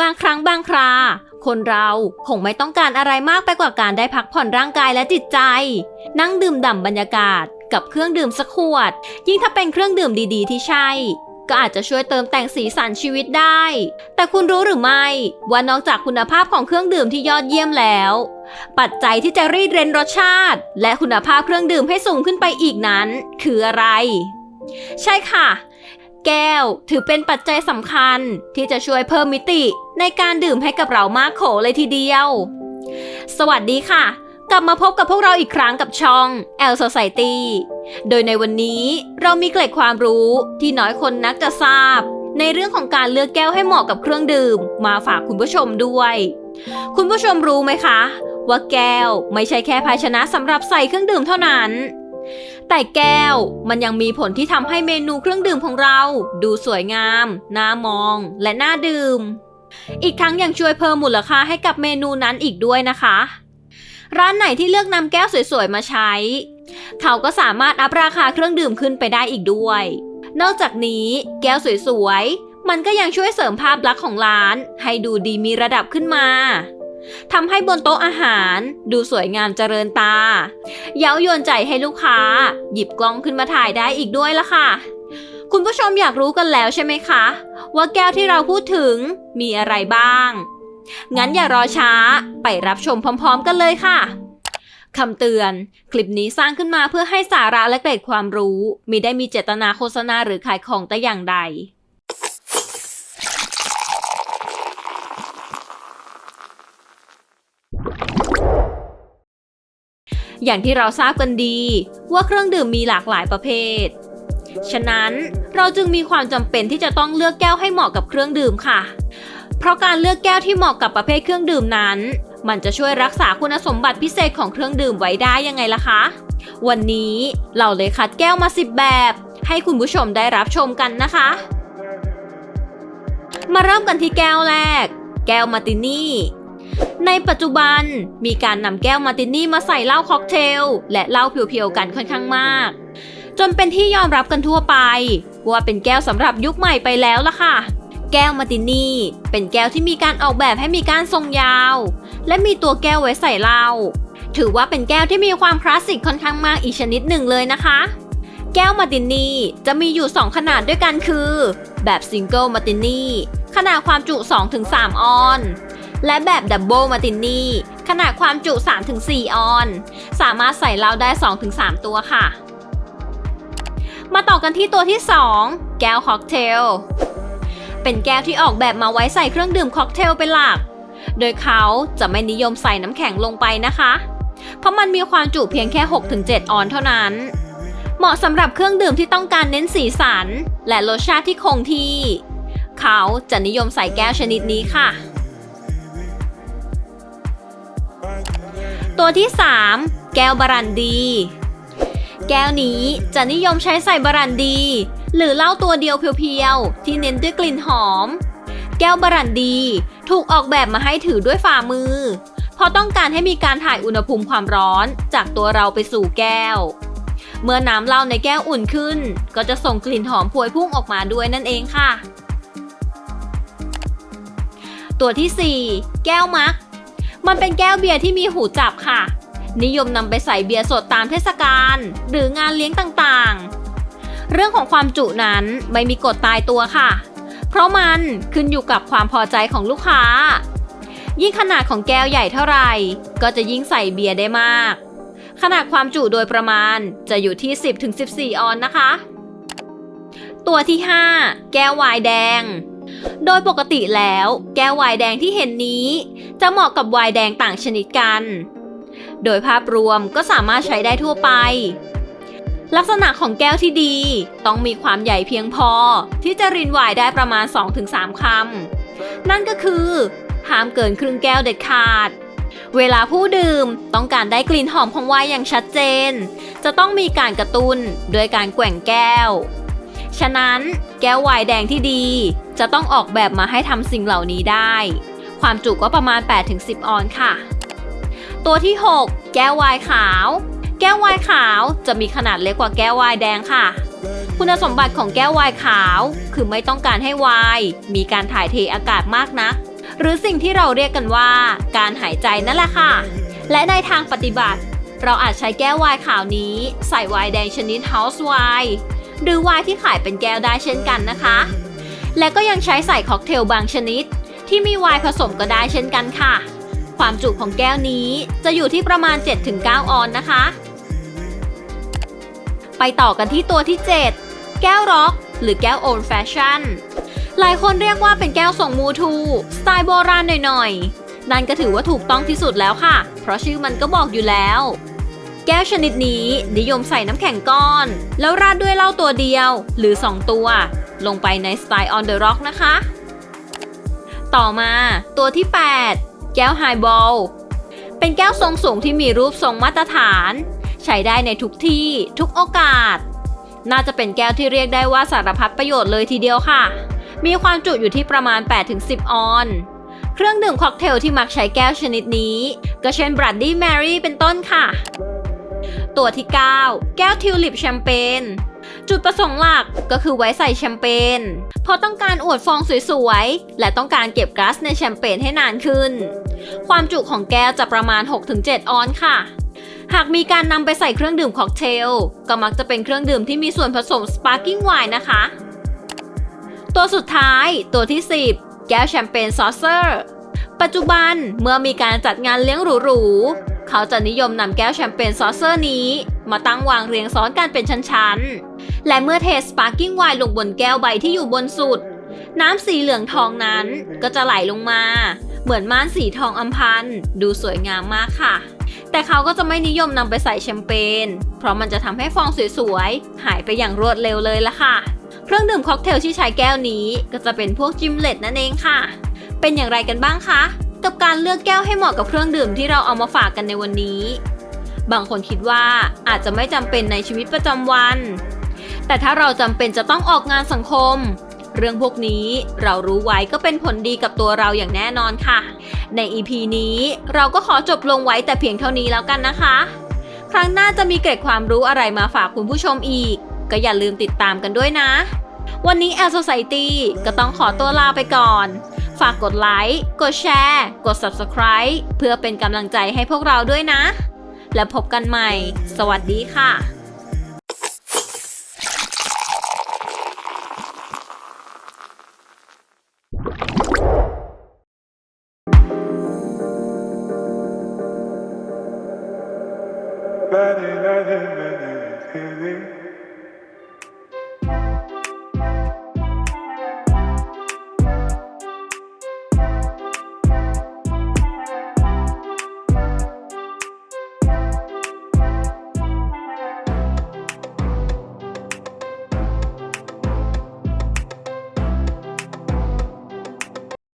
บางครั้งบางครา คนเราคงไม่ต้องการอะไรมากไปกว่าการได้พักผ่อนร่างกายและจิตใจ นั่งดื่มด่ำบรรยากาศกับเครื่องดื่มสักขวด ยิ่งถ้าเป็นเครื่องดื่มดีๆ ที่ใช่ ก็อาจจะช่วยเติมแต่งสีสันชีวิตได้ แต่คุณรู้หรือไม่ ว่านอกจากคุณภาพของเครื่องดื่มที่ยอดเยี่ยมแล้ว ปัจจัยที่จะรีดเร้นรสชาติ และคุณภาพเครื่องดื่มให้สูงขึ้นไปอีกนั้น คืออะไร ใช่ค่ะ แก้ว ถือเป็นปัจจัยสำคัญที่จะช่วยเพิ่มมิติในการดื่มให้กับเรามากโขเลยทีเดียว สวัสดีค่ะ กลับมาพบกับพวกเราอีกครั้งกับช่อง L Society โดยในวันนี้เรามีเกร็ดความรู้ที่น้อยคนนักจะทราบ ในเรื่องของการเลือกแก้วให้เหมาะกับเครื่องดื่ม มาฝากคุณผู้ชมด้วย คุณผู้ชมรู้ไหมคะ ว่าแก้วไม่ใช่แค่ภาชนะสำหรับใส่เครื่องดื่มเท่านั้น แต่แก้วมันยังมีผลที่ทำให้เมนูเครื่องดื่มของเรา ดูสวยงาม น่ามอง และน่าดื่ม อีกทั้งยังช่วยเพิ่มมูลค่าให้กับเมนูนั้นอีกด้วยนะคะ ร้านไหนที่เลือกนำแก้วสวยๆมาใช้ เขาก็สามารถอัพราคาเครื่องดื่มขึ้นไปได้อีกด้วย นอกจากนี้แก้วสวยๆมันก็ยังช่วยเสริมภาพลักษณ์ของร้าน ให้ดูดีมีระดับขึ้นมา ทำให้บนโต๊ะอาหาร ดูสวยงามเจริญตา เย้ายวนใจให้ลูกค้า หยิบกล้องขึ้นมาถ่ายได้อีกด้วยละค่ะคุณผู้ชมอยากรู้กันแล้วใช่ไหมคะ ว่าแก้วที่เราพูดถึงมีอะไรบ้าง งั้นอย่ารอช้าไปรับชมพร้อมๆกันเลยค่ะคำเตือน คลิปนี้สร้างขึ้นมาเพื่อให้สาระและเกร็ดความรู้มิได้มีเจตนาโฆษณาหรือขายของแต่อย่างใด อย่างที่เราทราบกันดี ว่าเครื่องดื่มมีหลากหลายประเภท ฉะนั้นเราจึงมีความจำเป็นที่จะต้องเลือกแก้วให้เหมาะกับเครื่องดื่มค่ะ เพราะการเลือกแก้วที่เหมาะกับประเภทเครื่องดื่มนั้น มันจะช่วยรักษาคุณสมบัติพิเศษของเครื่องดื่มไว้ได้ยังไงล่ะคะ วันนี้เราเลยคัดแก้วมา 10 แบบ ให้คุณผู้ชมได้รับชมกันนะคะ มาเริ่มกันที่แก้วแรก แก้วมาร์ตินี่ ในปัจจุบันมีการนำแก้วมาร์ตินี่มาใส่เหล้าค็อกเทล และเหล้าเพียวๆกันค่อนข้างมาก จนเป็นที่ยอมรับกันทั่วไป ว่าเป็นแก้วสำหรับยุคใหม่ไปแล้วล่ะค่ะ แก้วมาร์ตินี่ เป็นแก้วที่มีการออกแบบให้มีการทรงยาว และมีตัวแก้วไว้ใส่เหล้าถือว่าเป็นแก้วที่มีความคลาสสิกค่อนข้างมากอีกชนิดหนึ่งเลยนะคะ แก้วมาร์ตินี่จะมีอยู่ 2 ขนาดด้วยกันคือ แบบซิงเกิลมาร์ตินี่ขนาดความจุ 2-3 ออน และแบบดับเบิลมาร์ตินี่ขนาดความจุ 3-4 ออน สามารถใส่เหล้าได้ 2-3 ตัวค่ะ มาต่อกันที่ตัวที่ 2 แก้วค็อกเทล เป็นแก้วที่ออกแบบมาไว้ใส่เครื่องดื่มค็อกเทลเป็นหลัก โดยเขาจะไม่นิยมใส่น้ำแข็งลงไปนะคะ เพราะมันมีความจุเพียงแค่ 6-7 ออนเท่านั้น เหมาะสำหรับเครื่องดื่มที่ต้องการเน้นสีสัน และรสชาติที่คงที่ เขาจะนิยมใส่แก้วชนิดนี้ค่ะ ตัวที่ 3 แก้วบารันดี แก้วนี้จะนิยมใช้ใส่บารันดี หรือเหล้าตัวเดียวเพียวๆ ที่เน้นด้วยกลิ่นหอม แก้วบารันดีถูกออกแบบมาให้ถือด้วยฝ่ามือ เพราะต้องการให้มีการถ่ายอุณหภูมิความร้อนจากตัวเราไปสู่แก้ว เมื่อน้ำเหล้าในแก้วอุ่นขึ้น ก็จะส่งกลิ่นหอมพวยพุ่งออกมาด้วยนั่นเองค่ะ ตัวที่ 4 แก้วมัก มันเป็นแก้วเบียร์ที่มีหูจับค่ะ นิยมนำไปใส่เบียร์สดตามเทศกาลหรืองานเลี้ยงต่างๆ เรื่องของความจุนั้นไม่มีกฎตายตัวค่ะ เพราะมันขึ้นอยู่กับความพอใจของลูกค้า ยิ่งขนาดของแก้วใหญ่เท่าไหร่ ก็จะยิ่งใส่เบียร์ได้มาก ขนาดความจุโดยประมาณจะอยู่ที่ 10-14 ออนนะคะ ตัวที่ 5 แก้ววายแดง โดยปกติแล้ว แก้ววายแดงที่เห็นนี้ จะเหมาะกับวายแดงต่างชนิดกัน โดยภาพรวมก็สามารถใช้ได้ทั่วไป ลักษณะของแก้วที่ดีต้องมีความใหญ่เพียงพอ ที่จะรินไวน์ได้ประมาณ 2-3 คำ นั่นก็คือห้ามเกินครึ่งแก้วเด็ดขาดเวลาผู้ดื่มต้องการได้กลิ่นหอมของไวน์อย่างชัดเจน จะต้องมีการกระตุ้นโดยการแกว่งแก้ว ฉะนั้นแก้วไวน์แดงที่ดี จะต้องออกแบบมาให้ทำสิ่งเหล่านี้ได้ ความจุก็ประมาณ 8-10 ออนค่ะ ตัวที่ 6 แก้วไวน์ขาว แก้วไวน์ขาวจะมีขนาดเล็กกว่าแก้วไวน์แดงค่ะ คุณสมบัติของแก้วไวน์ขาว คือไม่ต้องการให้วน์มีการถ่ายเทอากาศมากนัก หรือสิ่งที่เราเรียกกันว่า การหายใจนั่นแหละค่ะ และในทางปฏิบัติ เราอาจใช้แก้วไวน์ขาวนี้ ใส่วน์แดงชนิด House Wine หรือวน์ที่ขายเป็นแก้วได้เช่นกันนะคะ และก็ยังใช้ใส่ค็อกเทลบางชนิด ที่มีไวน์ผสมก็ได้เช่นกันค่ะ ความจุของแก้วนี้จะอยู่ที่ประมาณ 7-9 ออนนะคะ ไปต่อกันที่ตัวที่ 7 แก้วร็อก หรือแก้วโอ d แฟชั่นหลายคนเรียกว่าเป็นแก้วส่งมูทู สไตล์โบราณหน่อยๆ นั่นก็ถือว่าถูกต้องที่สุดแล้วค่ะ เพราะชื่อมันก็บอกอยู่แล้ว แก้วชนิดนี้นิยมใส่น้ำแข็งก้อน แล้วราดด้วยเหล้าตัวเดียวหรือ 2 ตัว ลงไปในสไตล์ on the rock นะคะ ต่อมาตัวที่ 8 แก้วไฮบอลเป็นแก้วทรงสูงที่มีรูปทรงมาตรฐาน ใช้ได้ในทุกที่ทุกโอกาส น่าจะเป็นแก้วที่เรียกได้ว่าสารพัดประโยชน์เลยทีเดียวค่ะ มีความจุอยู่ที่ประมาณ 8-10 ออนเครื่องดื่มค็อกเทลที่มักใช้แก้วชนิดนี้ ก็เช่นบรัดดี้แมรี่เป็นต้นค่ะ ตัวที่ 9 แก้วทิวลิปแชมเปญจุดประสงค์หลักก็คือไว้ใส่แชมเปญเพราะต้องการอวดฟองสวยๆ และต้องการเก็บก๊าซในแชมเปญให้นานขึ้น ความจุของแก้วจะประมาณ 6-7 ออนค่ะ หากมีการนำไปใส่เครื่องดื่มค็อกเทล ก็มักจะเป็นเครื่องดื่มที่มีส่วนผสมสปาร์กิ้งไวน์นะคะ ตัวสุดท้าย ตัวที่ 10 แก้วแชมเปญซอสเซอร์ ปัจจุบันเมื่อมีการจัดงานเลี้ยงหรูๆ เขาจะนิยมนำแก้วแชมเปญซอสเซอร์นี้ มาตั้งวางเรียงซ้อนกันเป็นชั้นๆ และเมื่อเทสปาร์กิ้งไวน์ลงบนแก้วใบที่อยู่บนสุด น้ำสีเหลืองทองนั้นก็จะไหลลงมา เหมือนม่านสีทองอำพันดูสวยงามมากค่ะ แต่เขาก็จะไม่นิยมนำไปใส่แชมเปญเพราะมันจะทำให้ฟองสวยๆ หายไปอย่างรวดเร็วเลยละค่ะ เครื่องดื่มค็อกเทลที่ใช้แก้วนี้ก็จะเป็นพวกจิมเล็ตนั่นเองค่ะ เป็นอย่างไรกันบ้างคะ กับการเลือกแก้วให้เหมาะกับเครื่องดื่มที่เราเอามาฝากกันในวันนี้ บางคนคิดว่าอาจจะไม่จำเป็นในชีวิตประจำวัน แต่ถ้าเราจำเป็นจะต้องออกงานสังคม เรื่องพวกนี้เรารู้ไว้ก็เป็นผลดีกับตัวเราอย่างแน่นอนค่ะ ใน EP นี้เราก็ขอจบลงไว้แต่เพียงเท่านี้แล้วกันนะคะ ครั้งหน้าจะมีเกร็ดความรู้อะไรมาฝากคุณผู้ชมอีก ก็อย่าลืมติดตามกันด้วยนะ วันนี้ L Society ก็ต้องขอตัวลาไปก่อน ฝากกดไลค์ กดแชร์ กด Subscribe เพื่อเป็นกำลังใจให้พวกเราด้วยนะ แล้วพบกันใหม่ สวัสดีค่ะ Many, many, many, many,